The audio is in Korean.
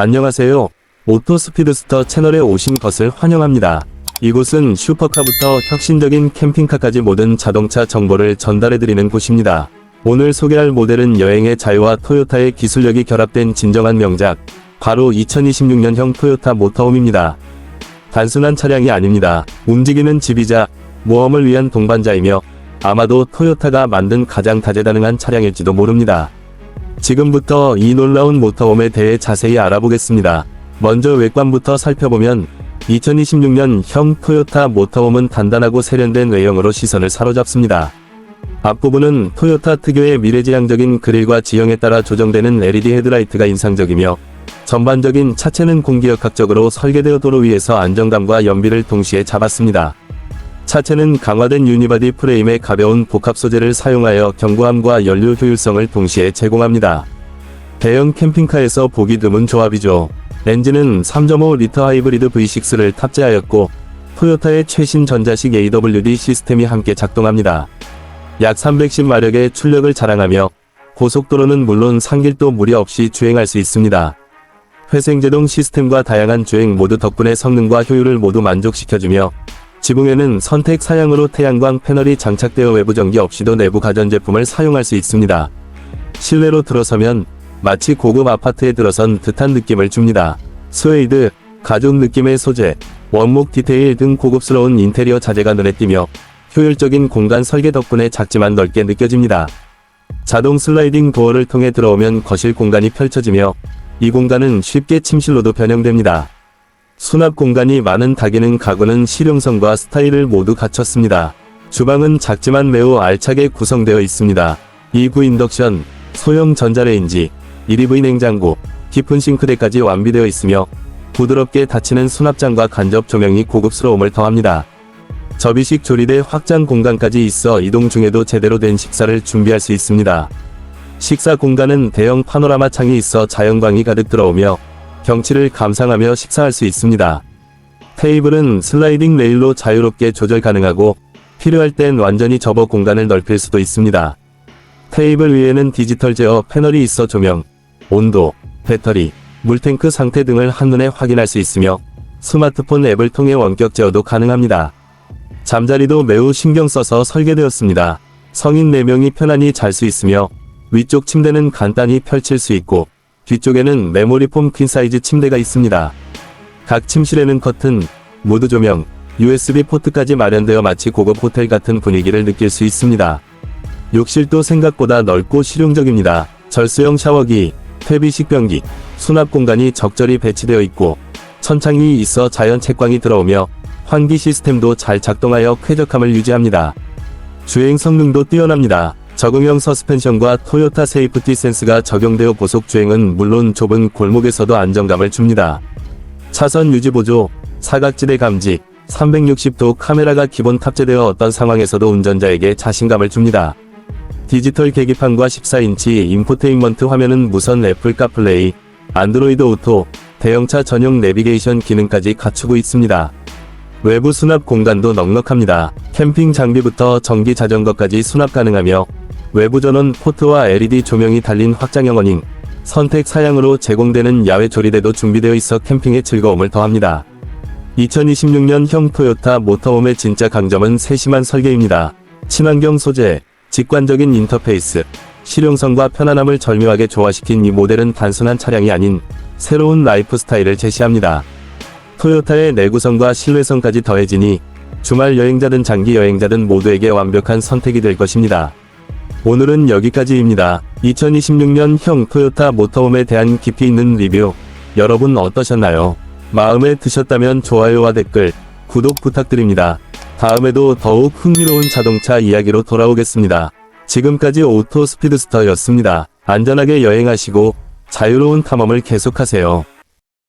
안녕하세요. 오토스피드스터 채널에 오신 것을 환영합니다. 이곳은 슈퍼카부터 혁신적인 캠핑카까지 모든 자동차 정보를 전달해드리는 곳입니다. 오늘 소개할 모델은 여행의 자유와 토요타의 기술력이 결합된 진정한 명작, 바로 2026년형 토요타 모터홈입니다. 단순한 차량이 아닙니다. 움직이는 집이자 모험을 위한 동반자이며 아마도 토요타가 만든 가장 다재다능한 차량일지도 모릅니다. 지금부터 이 놀라운 모터홈에 대해 자세히 알아보겠습니다. 먼저 외관부터 살펴보면 2026년 형 토요타 모터홈은 단단하고 세련된 외형으로 시선을 사로잡습니다. 앞부분은 토요타 특유의 미래지향적인 그릴과 지형에 따라 조정되는 LED 헤드라이트가 인상적이며 전반적인 차체는 공기역학적으로 설계되어 도로 위에서 안정감과 연비를 동시에 잡았습니다. 차체는 강화된 유니바디 프레임에 가벼운 복합 소재를 사용하여 견고함과 연료 효율성을 동시에 제공합니다. 대형 캠핑카에서 보기 드문 조합이죠. 엔진은 3.5리터 하이브리드 V6를 탑재하였고 토요타의 최신 전자식 AWD 시스템이 함께 작동합니다. 약 310마력의 출력을 자랑하며 고속도로는 물론 상길도 무리 없이 주행할 수 있습니다. 회생제동 시스템과 다양한 주행 모드 덕분에 성능과 효율을 모두 만족시켜주며 지붕에는 선택 사양으로 태양광 패널이 장착되어 외부 전기 없이도 내부 가전제품을 사용할 수 있습니다. 실내로 들어서면 마치 고급 아파트에 들어선 듯한 느낌을 줍니다. 스웨이드, 가죽 느낌의 소재, 원목 디테일 등 고급스러운 인테리어 자재가 눈에 띄며 효율적인 공간 설계 덕분에 작지만 넓게 느껴집니다. 자동 슬라이딩 도어를 통해 들어오면 거실 공간이 펼쳐지며 이 공간은 쉽게 침실로도 변형됩니다. 수납 공간이 많은 다기능 가구는 실용성과 스타일을 모두 갖췄습니다. 주방은 작지만 매우 알차게 구성되어 있습니다. 2구 인덕션, 소형 전자레인지, 1EV 냉장고, 깊은 싱크대까지 완비되어 있으며 부드럽게 닫히는 수납장과 간접 조명이 고급스러움을 더합니다. 접이식 조리대 확장 공간까지 있어 이동 중에도 제대로 된 식사를 준비할 수 있습니다. 식사 공간은 대형 파노라마 창이 있어 자연광이 가득 들어오며 경치를 감상하며 식사할 수 있습니다. 테이블은 슬라이딩 레일로 자유롭게 조절 가능하고 필요할 땐 완전히 접어 공간을 넓힐 수도 있습니다. 테이블 위에는 디지털 제어 패널이 있어 조명, 온도, 배터리, 물탱크 상태 등을 한눈에 확인할 수 있으며 스마트폰 앱을 통해 원격 제어도 가능합니다. 잠자리도 매우 신경 써서 설계되었습니다. 성인 4명이 편안히 잘 수 있으며 위쪽 침대는 간단히 펼칠 수 있고 뒤쪽에는 메모리 폼 퀸사이즈 침대가 있습니다. 각 침실에는 커튼, 무드 조명, USB 포트까지 마련되어 마치 고급 호텔 같은 분위기를 느낄 수 있습니다. 욕실도 생각보다 넓고 실용적입니다. 절수형 샤워기, 퇴비 식변기, 수납 공간이 적절히 배치되어 있고 천창이 있어 자연 채광이 들어오며 환기 시스템도 잘 작동하여 쾌적함을 유지합니다. 주행 성능도 뛰어납니다. 적응형 서스펜션과 토요타 세이프티 센스가 적용되어 고속 주행은 물론 좁은 골목에서도 안정감을 줍니다. 차선 유지 보조, 사각지대 감지, 360도 카메라가 기본 탑재되어 어떤 상황에서도 운전자에게 자신감을 줍니다. 디지털 계기판과 14인치 인포테인먼트 화면은 무선 애플 카플레이, 안드로이드 오토, 대형차 전용 내비게이션 기능까지 갖추고 있습니다. 외부 수납 공간도 넉넉합니다. 캠핑 장비부터 전기 자전거까지 수납 가능하며 외부 전원 포트와 LED 조명이 달린 확장형 어닝, 선택 사양으로 제공되는 야외 조리대도 준비되어 있어 캠핑의 즐거움을 더합니다. 2026년형 토요타 모터홈의 진짜 강점은 세심한 설계입니다. 친환경 소재, 직관적인 인터페이스, 실용성과 편안함을 절묘하게 조화시킨 이 모델은 단순한 차량이 아닌 새로운 라이프 스타일을 제시합니다. 토요타의 내구성과 신뢰성까지 더해지니 주말 여행자든 장기 여행자든 모두에게 완벽한 선택이 될 것입니다. 오늘은 여기까지입니다. 2026년형 토요타 모터홈에 대한 깊이 있는 리뷰 여러분 어떠셨나요? 마음에 드셨다면 좋아요와 댓글, 구독 부탁드립니다. 다음에도 더욱 흥미로운 자동차 이야기로 돌아오겠습니다. 지금까지 오토 스피드스터였습니다. 안전하게 여행하시고 자유로운 탐험을 계속하세요.